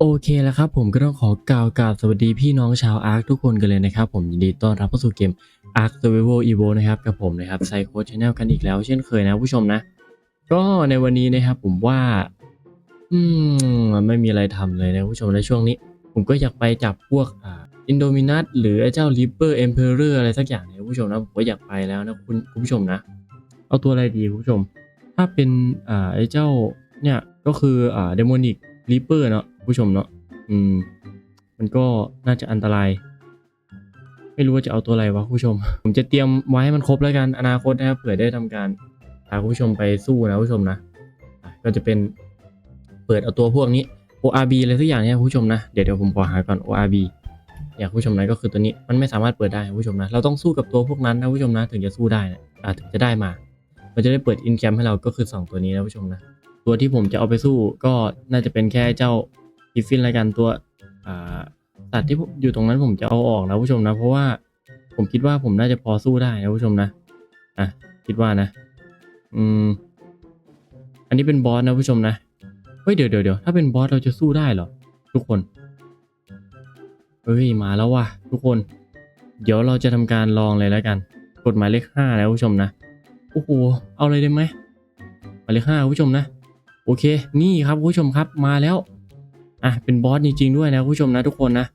โอเคแล้วครับผมก็ต้องขอกล่าวกาบสวัสดีพี่น้องชาวอาร์คทุกคนกันเลยนะครับ ผมยินดีต้อนรับเข้าสู่เกม Ark Survival Evo นะครับกับผมนะครับไซโคชแนลกันอีกแล้ว เช่นเคยนะผู้ชมนะ ก็ในวันนี้นะครับผมว่า อืมมันไม่มีอะไรทำเลยนะผู้ชมในช่วงนี้ ผมก็อยากไปจับพวกอ่าอินโดมินัสหรือไอ้าลิเจ้า Reaper Emperor อะไรสักอย่างนี่ยผู้ชมนะผมก็อยากไปแล้วนะคุณคุณผู้ชมนะ เอาตัวอะไรดีคุณผู้ชม ถ้าเป็นอ่าไอ้เจ้าเนี่ยก็คืออ่าเดโมนิกรีเปอร์เนาะ ผู้ชมเนาะอืม มันก็น่าจะอันตราย ไม่รู้ว่าจะเอาตัวอะไรวะผู้ชม ผมจะเตรียมไว้ให้มันครบแล้วกันอนาคตนะครับเผื่อได้ทำการพาผู้ชมไปสู้นะผู้ชมนะก็จะเป็นเปิดเอาตัวพวกนี้ ORB อะไรสักอย่างเนี่ยผู้ชมนะเดี๋ยวเดี๋ยวผมขอหาก่อน ORB อย่างผู้ชมนะก็คือตัวนี้มันไม่สามารถเปิดได้ผู้ชมนะ เราต้องสู้กับตัวพวกนั้นนะผู้ชมนะ ถึงจะสู้ได้นะถึงจะได้มา มันจะได้เปิดอินแคมให้เราก็คือ 2 ตัวนี้นะผู้ชมนะ ตัวที่ผมจะเอาไปสู้ก็น่าจะเป็นแค่เจ้า กิฟฟินรายการตัวสัตว์ที่อยู่ตรงนั้นผมจะเอาออกนะผู้ชมนะ เพราะว่าผมคิดว่าผมน่าจะพอสู้ได้นะผู้ชมนะอะคิดว่านะ อืม อันนี้เป็นบอสนะผู้ชมนะเฮ้ยเดี๋ยวเดี๋ยวเดี๋ยวถ้าเป็นบอสเราจะสู้ได้เหรอทุกคนเฮ้ยมาแล้วว่ะทุกคน เดี๋ยวเราจะทำการลองเลยแล้วกัน กดหมายเลขห้านะผู้ชมนะโอ้โหเอาเลยได้ไหมหมายเลขห้าผู้ชมนะ โอเค นี่ครับผู้ชมครับมาแล้ว อะเป็นบอสจริงๆด้วยนะผู้ชมนะทุกคนนะ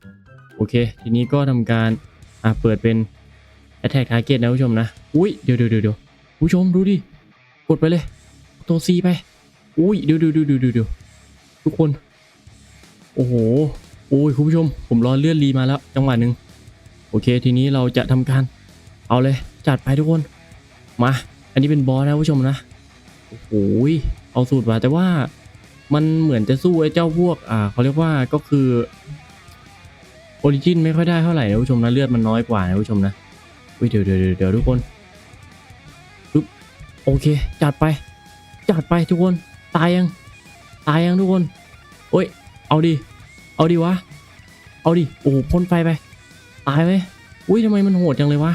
โอเค ทีนี้ก็ทำการอะเปิดเป็น attack target นะผู้ชมนะอุ้ยเดี๋ยวเดี๋ยวเดี๋ยวผู้ชมดูดิกดไปเลยตัว C ไปอุ้ยเดี๋ยวเดี๋ยวเดี๋ยวเดี๋ยวทุกคน โอ้โหโอ้ยคุณผู้ชม ผมรอเลื่อนรีมาแล้ว จังหวะหนึ่งโอเค ทีนี้เราจะทำการเอาเลยจัดไปทุกคนมา อันนี้เป็นบอสนะผู้ชมนะโอ้โหยเอาสูตรมาแต่ว่า มันเหมือนจะสู้ไอ้เจ้าพวก อ่าเขาเรียกว่าก็คือโอริจินไม่ค่อยได้เท่าไหร่นะผู้ชมนะเลือดมันน้อยกว่านะผู้ชมนะอุ้ยเดี๋ยวเดี๋ยวเดี๋ยวเดี๋ยวทุกคนปึ๊บโอเค จัดไป จัดไปทุกคน ตายยัง ตายยังทุกคนโอ้ย เอาดิ เอาดิวะ เอาดิ โอ้พ่นไฟไป ตายไหมอุ้ยทำไมมันโหดจังเลยวะ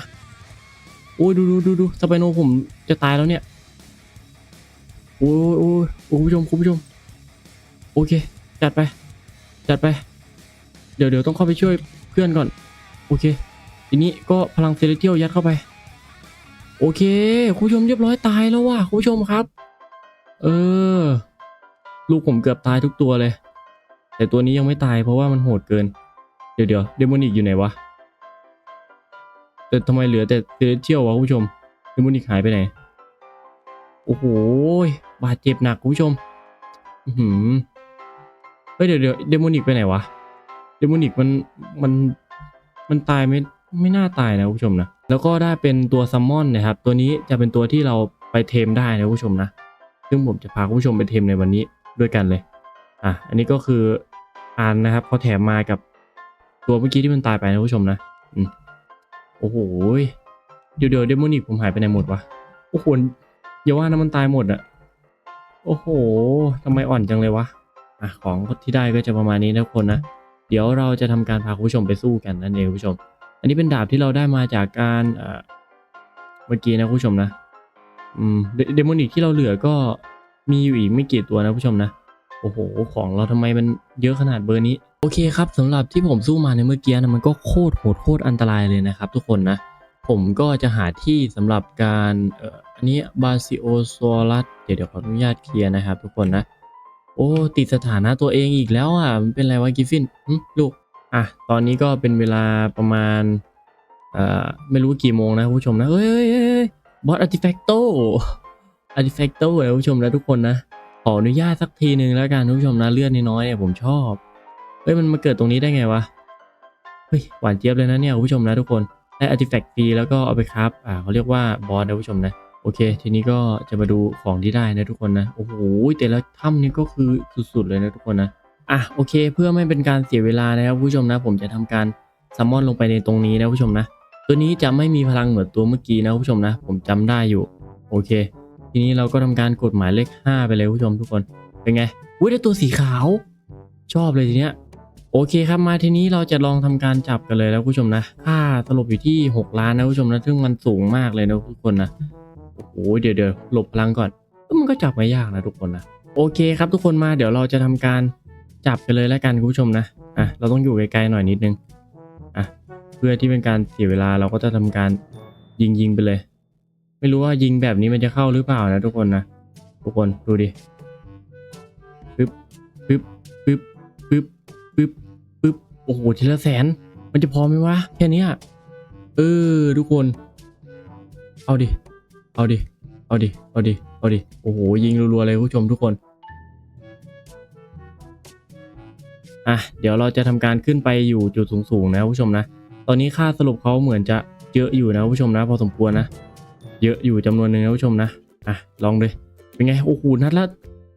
โอ้ยดูดูดูดูสไปโนผมจะตายแล้วเนี่ย โอ้ยโอ้ยโอ้ยคุณผู้ชมคุณผู้ชม โอเค จัดไป จัดไป เดี๋ยวเดี๋ยวต้องเข้าไปช่วยเพื่อนก่อน โอเค ทีนี้ก็พลังเซเลเทียลยัดเข้าไป โอเค คุณผู้ชมเรียบร้อยตายแล้วว่ะคุณผู้ชมครับ เออ ลูกผมเกือบตายทุกตัวเลย แต่ตัวนี้ยังไม่ตายเพราะว่ามันโหดเกิน เดี๋ยวเดี๋ยวเดมอนิกอยู่ไหนวะแต่ทำไมเหลือแต่เซเลเทียลวะคุณผู้ชมเดมอนิกหายไปไหนโอ้โห บาดเจ็บหนักคุณผู้ชม อือหือ เฮ้ยเดี๋ยวเดี๋ยวเดมอนิกไปไหนวะ เดมอนิกมันมันมันตายไม่ไม่น่าตายนะผู้ชมนะ แล้วก็ได้เป็นตัวซัมมอนนะครับ ตัวนี้จะเป็นตัวที่เราไปเทมได้นะผู้ชมนะ ซึ่งผมจะพาผู้ชมไปเทมในวันนี้ด้วยกันเลย อะ อันนี้ก็คืออ่านนะครับเขาแถมมากับตัวเมื่อกี้ที่มันตายไปนะผู้ชมนะอืมโอ้โห เดี๋ยวเดี๋ยวเดมอนิกผมหายไปไหนหมดวะ โอ้โหอย่าว่านะมันตายหมดอะโอ้โหทำไมอ่อนจังเลยวะ อะของที่ได้ก็จะประมาณนี้นะทุกคนนะ เดี๋ยวเราจะทำการพาคุณผู้ชมไปสู้กันนั่นเองคุณผู้ชม อันนี้เป็นดาบที่เราได้มาจากการเมื่อกี้นะคุณผู้ชมนะ อืมเดมอนิกที่เราเหลือก็มีอยู่อีกไม่กี่ตัวนะคุณผู้ชมนะ โอ้โห ของเราทำไมมันเยอะขนาดเบอร์นี้ โอเคครับสำหรับที่ผมสู้มาในเมื่อกี้นะมันก็โคตรโหดโคตรอันตรายเลยนะครับ ทุกคนนะ ผมก็จะหาที่สำหรับการเอ่ออันนี้บาซิโอซอรัสเดี๋ยวเดี๋ยวขออนุญาตเคลียร์นะครับทุกคนนะ โอ้ติดสถานะตัวเองอีกแล้วอะมันเป็นไรวะกิฟฟินลูกอะตอนนี้ก็เป็นเวลาประมาณเอ่อไม่รู้กี่โมงนะผู้ชมนะเฮ้ยเฮ้ยเฮ้ยบอสอาร์ติแฟกโตอาร์ติแฟกโตเลยผู้ชมนะทุกคนนะขออนุญาตสักทีหนึ่งแล้วกันผู้ชมนะเลือดน้อยๆเนี่ยผมชอบเฮ้ยมันมาเกิดตรงนี้ได้ไงวะเฮ้ยหวานเจี๊ยบเลยนะเนี่ยผู้ชมนะทุกคนได้อาร์ติแฟกต์ฟรีแล้วก็เอาไปครับอ่าเขาเรียกว่าบอสนะผู้ชมนะ โอเค ทีนี้ก็จะมาดูของที่ได้นะทุกคนนะโอ้โหแต่ละถ้ำนี่ก็คือสุดๆเลยนะทุกคนนะอะโอเค เพื่อไม่เป็นการเสียเวลานะครับผู้ชมนะ ผมจะทำการซัมมอนลงไปในตรงนี้นะผู้ชมนะ ตัวนี้จะไม่มีพลังเหมือนตัวเมื่อกี้นะผู้ชมนะ ผมจำได้อยู่ โอเค ทีนี้เราก็ทำการกดหมายเลข 5 ไปเลยผู้ชมทุกคนเป็นไงอุ้ยได้ตัวสีขาว ชอบเลยทีเนี้ยโอเคครับมาทีนี้เราจะลองทำการจับกันเลยแล้วผู้ชมนะค่าตลบอยู่ที่ 6 ล้านนะผู้ชมนะซึ่งมันสูงมากเลยนะทุกคนนะ โอ้โหเดี๋ยวเดี๋ยวหลบพลังก่อนมันก็จับไม่ยากนะทุกคนนะโอเคครับทุกคนมาเดี๋ยวเราจะทำการจับกันเลยแล้วกันคุณผู้ชมนะอะเราต้องอยู่ไกลๆหน่อยนิดนึงอะเพื่อที่เป็นการเสียเวลาเราก็จะทำการยิงยิงๆไปเลย ไม่รู้ว่ายิงแบบนี้มันจะเข้าหรือเปล่านะทุกคนนะทุกคนดูดิปึ๊บปึ๊บปึ๊บปึ๊บปึ๊บปึ๊บโอ้โหทีละแสน มันจะพอไหมวะแค่นี้เออทุกคน เอาดิ เอาดิ เอาดิ เอาดิ เอาดิ โอ้โห ยิงรัวๆเลยผู้ชมทุกคน อะ เดี๋ยวเราจะทำการขึ้นไปอยู่จุดสูงๆนะผู้ชมนะ ตอนนี้ค่าสรุปเขาเหมือนจะเยอะอยู่นะผู้ชมนะ พอสมควรนะ เยอะอยู่จำนวนหนึ่งนะผู้ชมนะ อะ ลองเลย เป็นไง โอ้โห นัดละ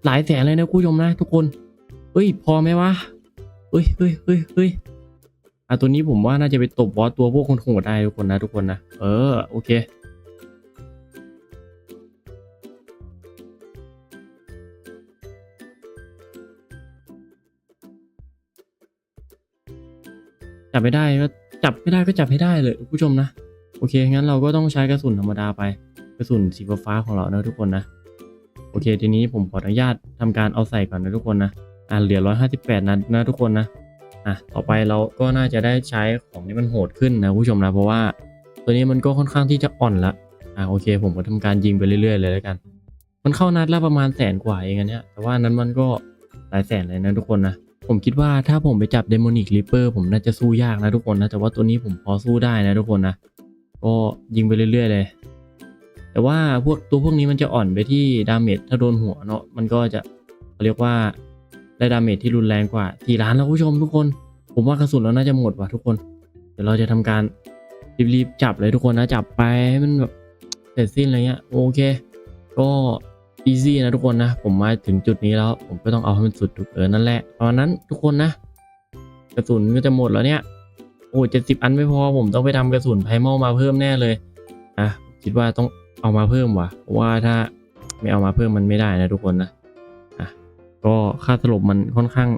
หลายแสนเลยนะผู้ชมนะ ทุกคนเฮ้ย พอไหมวะเฮ้ยเฮ้ยเฮ้ยเฮ้ยอะตัวนี้ผมว่าน่าจะไปตบบอสตัวพวกคนโหดได้ทุกคนนะทุกคนนะ เออ โอเค จับไม่ได้ก็จับไม่ได้ก็จับให้ได้เลยคุณผู้ชมนะโอเคงั้นเราก็ต้องใช้กระสุนธรรมดาไปกระสุนสีฟ้าของเรานะทุกคนนะโอเค ทีนี้ผมขออนุญาตทำการเอาใส่ก่อนนะทุกคนนะอ่าเหลือ 158 นัดนะทุกคนนะอะต่อไปเราก็น่าจะได้ใช้ของที่มันโหดขึ้นนะคุณผู้ชมนะเพราะว่าตัวนี้มันก็ค่อนข้างที่จะอ่อนละอะโอเค ผมก็ทำการยิงไปเรื่อยๆเลยแล้วกัน มันเข้านัดละประมาณแสนกว่าเองอันเนี้ยแต่ว่านั้นมันก็หลายแสนเลยนะทุกคนนะ ผมคิดว่าถ้าผมไปจับเดมอนิกริปเปอร์ผมน่าจะสู้ยากนะทุกคนนะ แต่ว่าตัวนี้ผมพอสู้ได้นะทุกคนนะ ก็ยิงไปเรื่อยๆเลย แต่ว่าพวกตัวพวกนี้มันจะอ่อนไปที่ดาเมจถ้าโดนหัวเนาะมันก็จะเขาเรียกว่าได้ดาเมจที่รุนแรงกว่าสี่ล้านแล้วคุณผู้ชมทุกคน ผมว่ากระสุนเราน่าจะหมดว่ะทุกคน เดี๋ยวเราจะทำการรีบๆจับเลยทุกคนนะจับไปให้มันแบบเสร็จสิ้นอะไรเงี้ยโอเค ก็ อีซี่นะทุกคนนะ ผมมาถึงจุดนี้แล้ว ผมก็ต้องเอาให้มันสุดทุกเออนั่นแหละตอนนั้นทุกคนนะ กระสุนก็จะหมดแล้วเนี่ย โอ้เจ็ดสิบอันไม่พอผมต้องไปทำกระสุนไพมอลมาเพิ่มแน่เลยอะคิดว่าต้องเอามาเพิ่มว่ะเพราะว่าถ้าไม่เอามาเพิ่มมันไม่ได้นะทุกคนนะอะก็ค่าสลบมันค่อนข้าง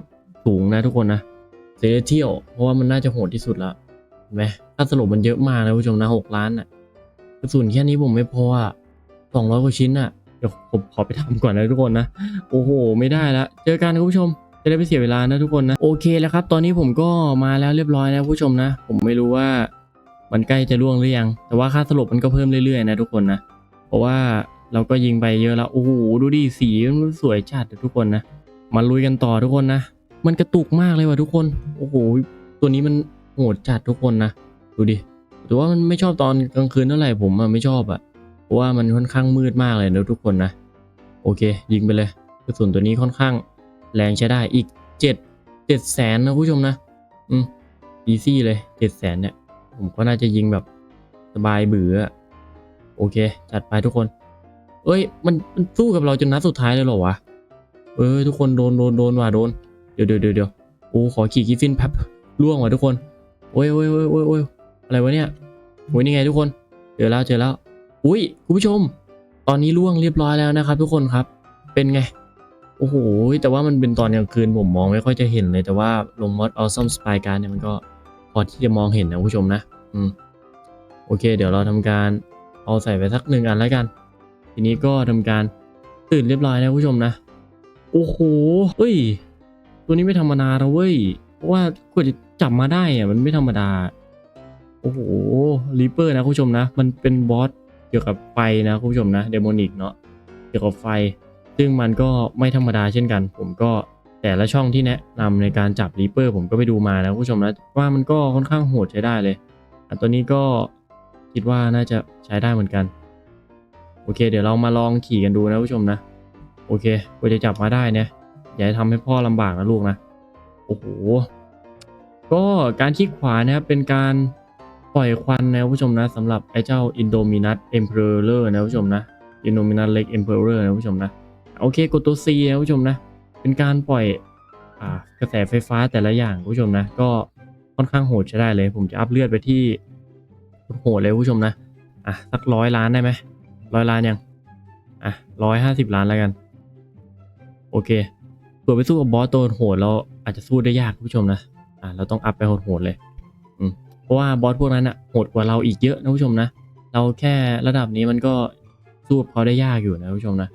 สูงนะทุกคนนะเซเทียลเพราะว่ามันน่าจะโหดที่สุดแล้วเห็นไหมค่าสลบมันเยอะมากนะผู้ชมนะหกล้านอะกระสุนแค่นี้ผมไม่พออะสองร้อยกว่าชิ้นอะ เดี๋ยวผมขอไปทำก่อนนะทุกคนนะ โอ้โห ไม่ได้ละ เจอกันนะคุณผู้ชม จะได้ไม่เสียเวลานะทุกคนนะ โอเคแล้วครับ ตอนนี้ผมก็มาแล้วเรียบร้อยนะผู้ชมนะ ผมไม่รู้ว่ามันใกล้จะล่วงหรือยัง แต่ว่าค่าสลบมันก็เพิ่มเรื่อยๆนะทุกคนนะ เพราะว่าเราก็ยิงไปเยอะแล้ว โอ้โห ดูดิ สีมันสวยจัดทุกคนนะ มาลุยกันต่อทุกคนนะ มันกระตุกมากเลยว่ะทุกคน โอ้โห ตัวนี้มันโหดจัดทุกคนนะ ดูดิ แต่ว่ามันไม่ชอบตอนกลางคืนเท่าไหร่ผมอะไม่ชอบอะ ราะว่ามันค่อนข้างมืดมากเลยนะทุกคนนะ โอเค ยิงไปเลยกระสุนตัวนี้ค่อนข้างแรงใช้ได้อีกเจ็ดเจ็ดแสนนะผู้ชมนะ อืมอีซี่เลยเจ็ดแสนเนี่ย ผมก็น่าจะยิงแบบสบายเบื่ออะโอเค จัดไปทุกคน เอ้ย มันมันสู้กับเราจนนัดสุดท้ายเลยเหรอวะ เอ้ยทุกคนโดนโดนโดนว่ะโดน เดี๋ยวเดี๋ยวเดี๋ยวโอ้ขอขี่กิฟฟินแป๊บล่วงว่ะทุกคน โอ้ยโอ้ยโอ้ยโอ้ยอะไรวะเนี่ยโอ้ยนี่ไงทุกคน เจอแล้วเจอแล้ว อุ้ยคุณผู้ชม ตอนนี้ล่วงเรียบร้อยแล้วนะครับ ทุกคนครับ เป็นไง โอ้โห แต่ว่ามันเป็นตอนกลางคืนผมมองไม่ค่อยจะเห็นเลย แต่ว่าลงมอดออซัมสปายการเนี่ยมันก็พอที่จะมองเห็นนะคุณผู้ชมนะ อืม โอเค เดี๋ยวเราทำการเอาใส่ไปสักหนึ่งอันแล้วกัน ทีนี้ก็ทำการตื่นเรียบร้อยนะคุณผู้ชมนะ โอ้โหเฮ้ย ตัวนี้ไม่ธรรมดานะเว้ย เพราะว่ากว่าจะจับมาได้อะมันไม่ธรรมดา โอ้โห รีเปอร์นะคุณผู้ชมนะ มันเป็นบอส เกี่ยวกับไฟนะคุณผู้ชมนะเดโมนิกเนาะเกี่ยวกับไฟ ซึ่งมันก็ไม่ธรรมดาเช่นกัน ผมก็แต่ละช่องที่แนะนำในการจับรีเปอร์ผมก็ไปดูมานะคุณผู้ชมนะว่ามันก็ค่อนข้างโหดใช้ได้เลยอันตัวนี้ก็คิดว่าน่าจะใช้ได้เหมือนกัน โอเค เดี๋ยวเรามาลองขี่กันดูนะผู้ชมนะ โอเคกว่าจะจับมาได้เนี่ยอย่าทำให้พ่อลำบากนะลูกนะ โอ้โห ก็การคลิกขวานะครับเป็นการ ปล่อยควันนะผู้ชมนะสำหรับไอ้เจ้า Indominus Emperor นะผู้ชมนะ Indominus Leg Emperor นะผู้ชมนะโอเคกดตัว C นะผู้ชมนะ เป็นการปล่อยอกระแสไฟฟ้าแต่ละอย่างผู้ชมนะ ก็ค่อนข้างโหดใช้ได้เลย ผมจะอัพเลือดไปที่โหดเลยผู้ชมนะอะสักร้อยล้านได้ไหมร้อยล้านยังอะร้อยห้าสิบล้านแล้วกัน โอเคเผื่อไปสู้กับบอสตัวโหดเราอาจจะสู้ได้ยากผู้ชมนะอะเราต้องอัพไปโหดๆเลย ราะว่าบอสพวกนั้นอะโหดกว่าเราอีกเยอะนะผู้ชมนะ เราแค่ระดับนี้มันก็สู้เขาได้ยากอยู่นะผู้ชมนะ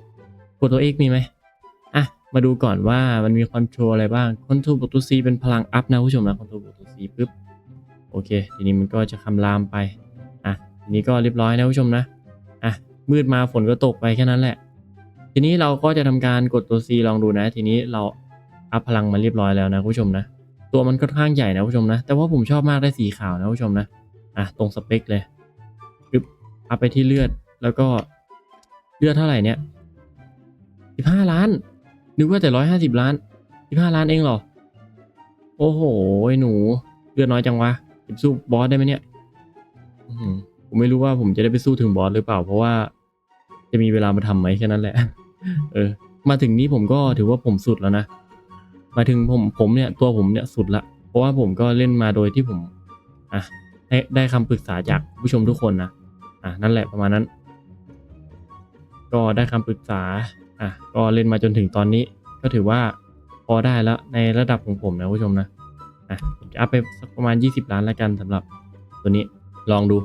กดตัว X มีไหมอะมาดูก่อนว่ามันมีคอนโทรลอะไรบ้างคอนโทรลบวกตัว C เป็นพลังอัพนะผู้ชมนะคอนโทรลบวกตัว C ปุ๊บโอเค ทีนี้มันก็จะคำรามไปอะทีนี้ก็เรียบร้อยนะผู้ชมนะอะมืดมาฝนก็ตกไปแค่นั้นแหละ ทีนี้เราก็จะทำการกดตัว C ลองดูนะ ทีนี้เราอัพพลังมาเรียบร้อยแล้วนะผู้ชมนะ ตัวมันค่อนข้างใหญ่นะผู้ชมนะ แต่ว่าผมชอบมากได้สีขาวนะผู้ชมนะ อะตรงสเปคเลยปึ๊บอัพไปที่เลือด แล้วก็เลือดเท่าไหร่เนี่ยสิบห้าล้าน นึกว่าแต่ร้อยห้าสิบล้านสิบห้าล้านเองเหรอ โอ้โหหนูเลือดน้อยจังวะจะสู้บอสได้ไหมเนี่ยผมไม่รู้ว่าผมจะได้ไปสู้ถึงบอสหรือเปล่า เพราะว่า จะมีเวลามาทำไหมแค่นั้นแหละ เออ มาถึงนี้ผมก็ถือว่าผมสุดแล้วนะ มาถึงผมผมเนี่ยตัวผมเนี่ยสุดละ เพราะว่าผมก็เล่นมาโดยที่ผมอะได้ได้คำปรึกษาจากผู้ชมทุกคนนะอะนั่นแหละประมาณนั้น ก็ได้คำปรึกษาอะก็เล่นมาจนถึงตอนนี้ ก็ถือว่าพอได้แล้วในระดับของผมนะผู้ชมนะอะผมจะอัพไปสักประมาณ 20 ล้านแล้วกันสำหรับตัวนี้ลองดู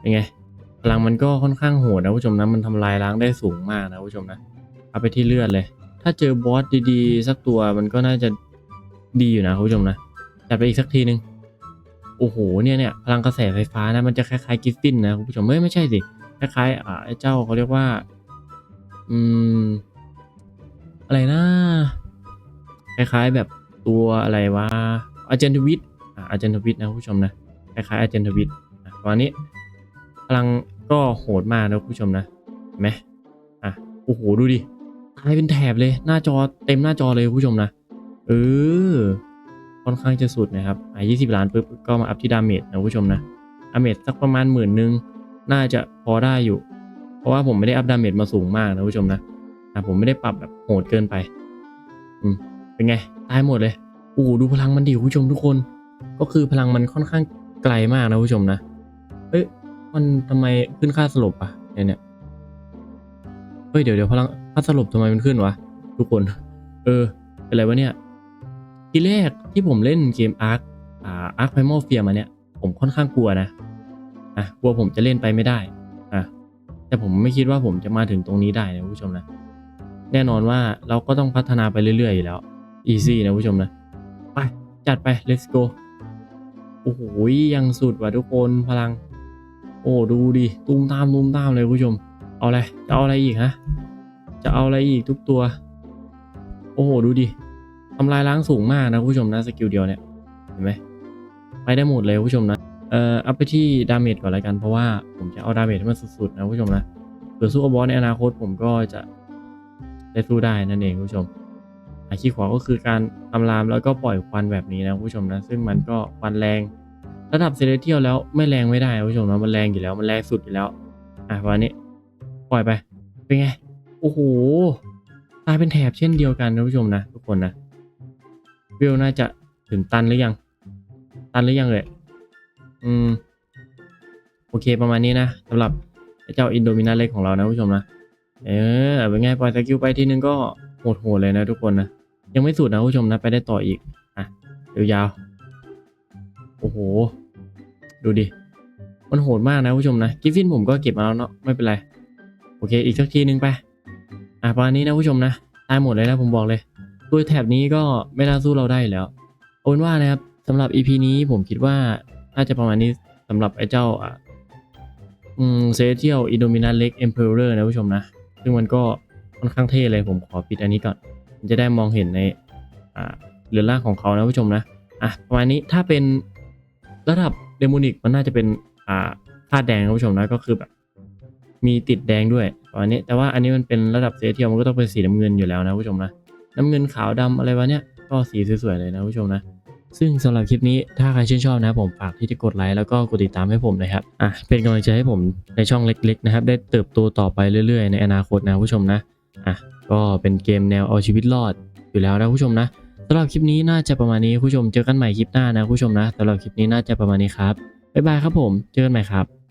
เป็นไงพลังมันก็ค่อนข้างโหดนะผู้ชมนะมันทำลายล้างได้สูงมากนะผู้ชมนะเอาไปที่เลือดเลย ถ้าเจอบอสดีๆ สักตัวมันก็น่าจะดีอยู่นะคุณผู้ชมนะจัดไปอีกสักทีนึง โอ้โหเนี่ยเนี่ยพลังกระแสไฟฟ้านะมันจะคล้ายๆกิฟฟินนะคุณผู้ชมไม่ไม่ใช่สิคล้ายๆอ่าไอ้เจ้าเขาเรียกว่า อืม อะไรนะ คล้ายๆแบบตัวอะไรวะอาเจนทวิตอ่าอาเจนทวิตนะคุณผู้ชมนะคล้ายๆอาเจนทวิตอะประมาณนี้ พลังก็โหดมากนะคุณผู้ชมนะเห็นไหมอะโอ้โหดูดิ ตายเป็นแถบเลยหน้าจอเต็มหน้าจอเลยผู้ชมนะเออค่อนข้างจะสุดนะครับอะ20 ล้านปุ๊บก็มาอัพที่ดาเมจนะผู้ชมนะดาเมจสักประมาณหมื่นหนึ่งน่าจะพอได้อยู่ เพราะว่าผมไม่ได้อัพดาเมจมาสูงมากนะผู้ชมนะอ่ผมไม่ได้ปรับแบบโหดเกินไปอืมเป็นไงตายหมดเลยโอ้ดูพลังมันดิผู้ชมทุกคน ก็คือพลังมันค่อนข้างไกลมากนะผู้ชมนะเอ้ยมันทำไมขึ้นค่าสลบอะเนี่ยเนี่ยเฮ้ยเดี๋ยวเดี๋ยวพลัง พัดสลบทำไมมันขึ้นวะ ทุกคน เออ เป็นไรวะเนี่ย ทีแรกที่ผมเล่นเกมอาร์คอ่าอาร์คไพมอลเฟียมาเนี่ย ผมค่อนข้างกลัวนะ อะ กลัวผมจะเล่นไปไม่ได้ อะ แต่ผมไม่คิดว่าผมจะมาถึงตรงนี้ได้นะผู้ชมนะ แน่นอนว่าเราก็ต้องพัฒนาไปเรื่อยๆอยู่แล้ว easy นะผู้ชมนะ ไป จัดไป let's go โอ้โหยังสุดว่ะทุกคนพลัง โอ้ดูดิตูมตามตูมตามเลยผู้ชม เอาอะไรจะเอาอะไรอีกฮะ จะเอาอะไรอีกทุกตัว โอ้โห ดูดิทำลายล้างสูงมากนะผู้ชมนะสกิลเดียวเนี่ย เห็นไหมไปได้หมดเลยผู้ชมนะเอ่ออัพไปที่ดาเมจก่อนละกันเพราะว่าผมจะเอาดาเมจให้มันสุดๆนะผู้ชมนะเผื่อสู้กับบอสในอนาคตผมก็จะได้สู้ได้นั่นเองผู้ชมอาคีพขวาก็คือการทำลามแล้วก็ปล่อยควันแบบนี้นะผู้ชมนะ ซึ่งมันก็ควันแรง ระดับเซเลเทียลแล้วไม่แรงไม่ได้ผู้ชมนะมันแรงอยู่แล้วมันแรงสุดอยู่แล้ว อะวันนี้ ปล่อยไป เป็นไง โอ้โห ตายเป็นแถบเช่นเดียวกันนะผู้ชมนะทุกคนนะเวลน่าจะถึงตันหรือยัง ตันหรือยังเลยอืม โอเคประมาณนี้นะสำหรับเจ้าอินโดมินาเล็กของเรานะผู้ชมนะ เออเป็นไงปล่อยสกิลไปทีนึงก็โหดๆเลยนะทุกคนนะ ยังไม่สุดนะผู้ชมนะ ไปได้ต่ออีก อะยาวๆโอ้โห ดูดิ มันโหดมากนะผู้ชมนะ กิฟฟินผมก็เก็บมาแล้วเนาะไม่เป็นไร โอเค อีกสักทีนึงไป อะประมาณนี้นะผู้ชมนะตายหมดเลยนะผมบอกเลยตัวแถบนี้ก็ไม่น่าสู้เราได้แล้วเอาเป็นว่านะครับสำหรับ EP นี้ผมคิดว่าน่าจะประมาณนี้สำหรับไอ้เจ้าอะอืมเซเทียลอินโดมินาเล็กเอ็มเพอเรอร์นะผู้ชมนะ ซึ่งมันก็ค่อนข้างเท่เลยผมขอปิดอันนี้ก่อนจะได้มองเห็นในอ่าเรือนร่างของเขานะผู้ชมนะอะประมาณนี้ถ้าเป็นระดับเดโมนิกมันน่าจะเป็นอ่าคาดแดงนะผู้ชมนะก็คือแบบ มีติดแดงด้วยประมาณนี้ แต่ว่าอันนี้มันเป็นระดับเซเทียลมันก็ต้องเป็นสีน้ำเงินอยู่แล้วนะผู้ชมนะน้ำเงินขาวดำอะไรวะเนี่ยก็สีสวยๆเลยนะผู้ชมนะซึ่งสำหรับคลิปนี้ถ้าใครชื่นชอบนะผมฝากที่จะกดไลค์แล้วก็กดติดตามให้ผมนะครับอะเป็นกำลังใจให้ผมในช่องเล็กๆนะครับ ได้เติบโตต่อไปเรื่อยๆ ในอนาคตนะผู้ชมนะอะก็เป็นเกมแนวเอาชีวิตรอดอยู่แล้วนะผู้ชมนะสำหรับคลิปนี้น่าจะประมาณนี้ผู้ชมเจอกันใหม่คลิปหน้านะผู้ชมนะสำหรับคลิปนี้น่าจะประมาณนี้ครับบ๊ายบายครับผม เจอกันใหม่ครับ